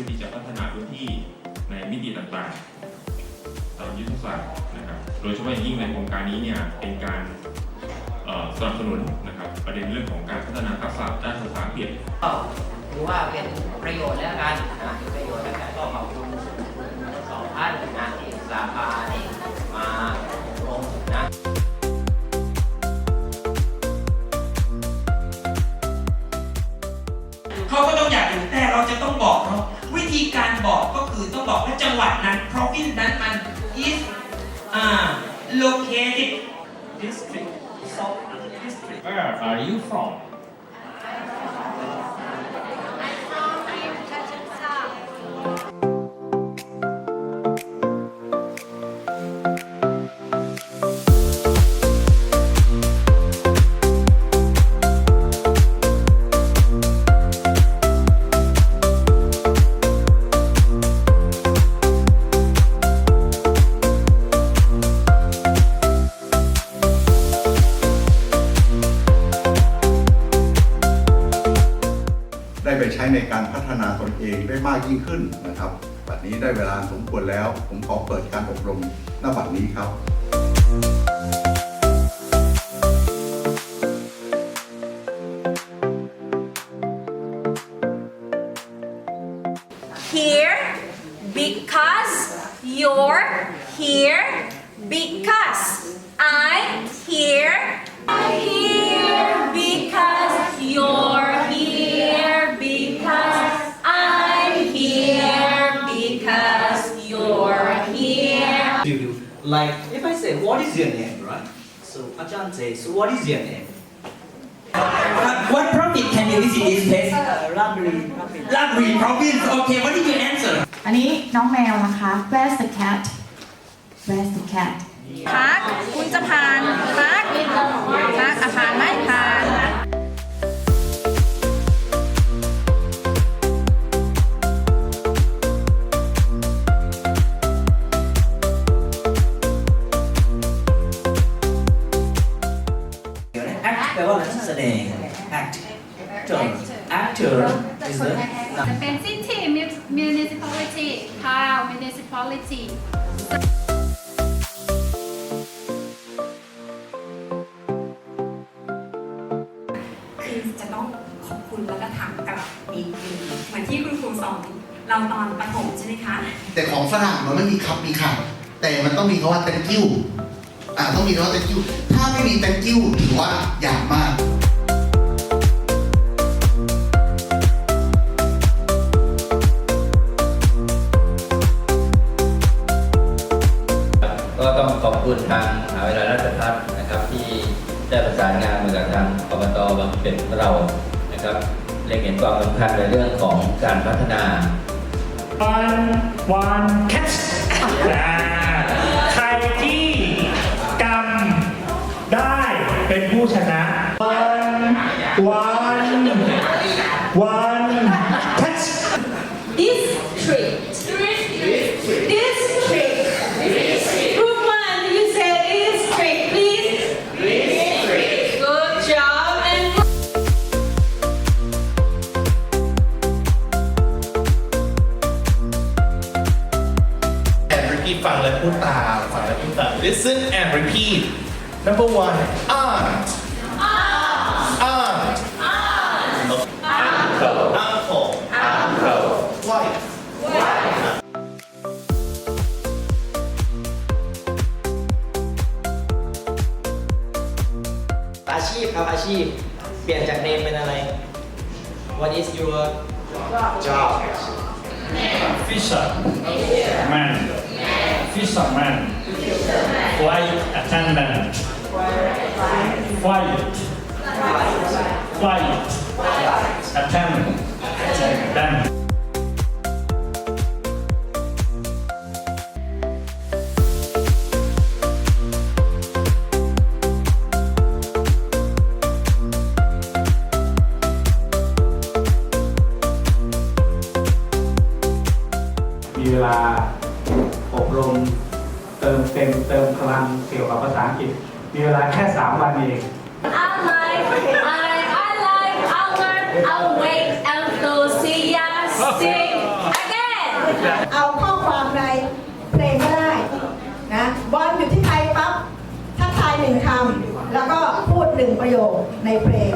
ื่อที่จะพัฒนาพื้นที่ในมิติต่างๆตามยุทธศาสตร์นะครับ โดยเฉพาะอย่างยิ่งในโครงการนี้เนี่ยเป็นการสนับสนุนนะครับประเด็นเรื่องของการพัฒนาทักษะด้านภาษาอังกฤษก็ถือว่าเป็นประโยชน์แล้วกันเป็นประโยชน์แล้วกันก็ขอบคุณ บอกก็คือต้องบอกว่าจังหวัดนั้น province นั้นมัน is uh, located district so district Where are you from ในการพัฒนาตนเองได้มากยิ่งขึ้นนะครับบัดนี้ได้เวลาสมควรแล้ว ผมขอเปิดการอบรมหน้าบัดนี้ครับ here because you're here because I'm here. I'm here like if I say what is your name, right? So Ajahn says, so what is your name? what province can you visit this place Uh, Rabri, Rabri. Labri province okay what did you answer อันนี้น้องแมวนะคะ Where's the cat Where's the cat พักคุณจะผ่านพักพักอาผ่านไหมผ่าน าน ลว่าอะไรแสดง act actor actor is the จะเป็น city municipality ค่ะ municipality คือจะต้องขอบคุณแล้วก็ถามกลับอีกทีเหมือนที่คุณครูสอนเราตอนประถมใช่ไหมคะ แต่ของฝรั่งมันไม่มีครับมีค่ะแต่มันต้องมีคำว่า thank you อ่าต้องมีคำว่า thank you ถ้าไม่มี thank you ถือว่าหยาบมากก็ต้องขอบคุณทางมหาวิทยาลัยราชภัฏนะครับที่ได้ประสานงานมากับทางอบตบางเป็ดของเรานะครับเล็งเห็นความสำคัญในเรื่องของการพัฒนา one one catch ผู้ชนะ one one one catch District. District. Group one, you say district, please. Good job. And แอน repeat ฟังและพูดตามฟังและพูดตาม listen and repeat number one aunt aunt uncle uncle uncle wife อาชีพครับอาชีพ เปลี่ยนจาก name เป็นอะไร What is your job Fisher man Fisherman Flight attendant fight Flight attendant attendant มีเวลาอบรมเติมเต็มเติมพลังเกี่ยวกับภาษาอังกฤษ มีเวลาแค่ 3 วันเอง Born เอาข้อความในเพลงได้นะบอลอยู่ที่ไทยปั๊บถ้าทายหนึ่งคำแล้วก็พูดหนึ่งประโยคในเพลง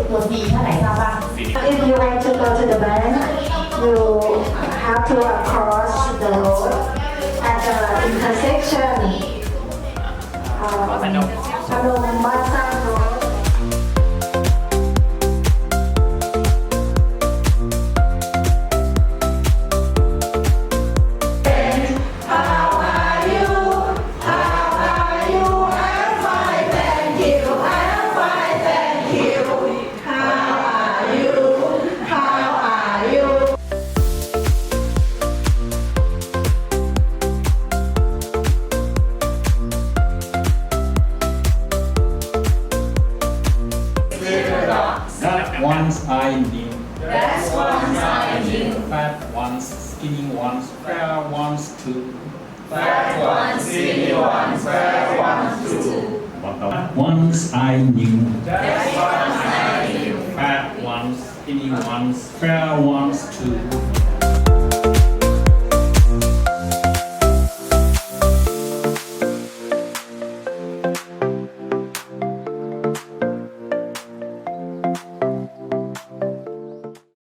ต้นด้วยตัว C เท่าไหร่ทราบบ้าง If you want to go to the bank you have to cross the road at the intersection uh, พนมบัตซัน I knew. That's one's I knew. Fat ones, skinny ones, fair ones too. Fat ones, skinny ones, fair ones too. That ones I knew. That's ones I knew. Fat ones, skinny ones, fair ones too.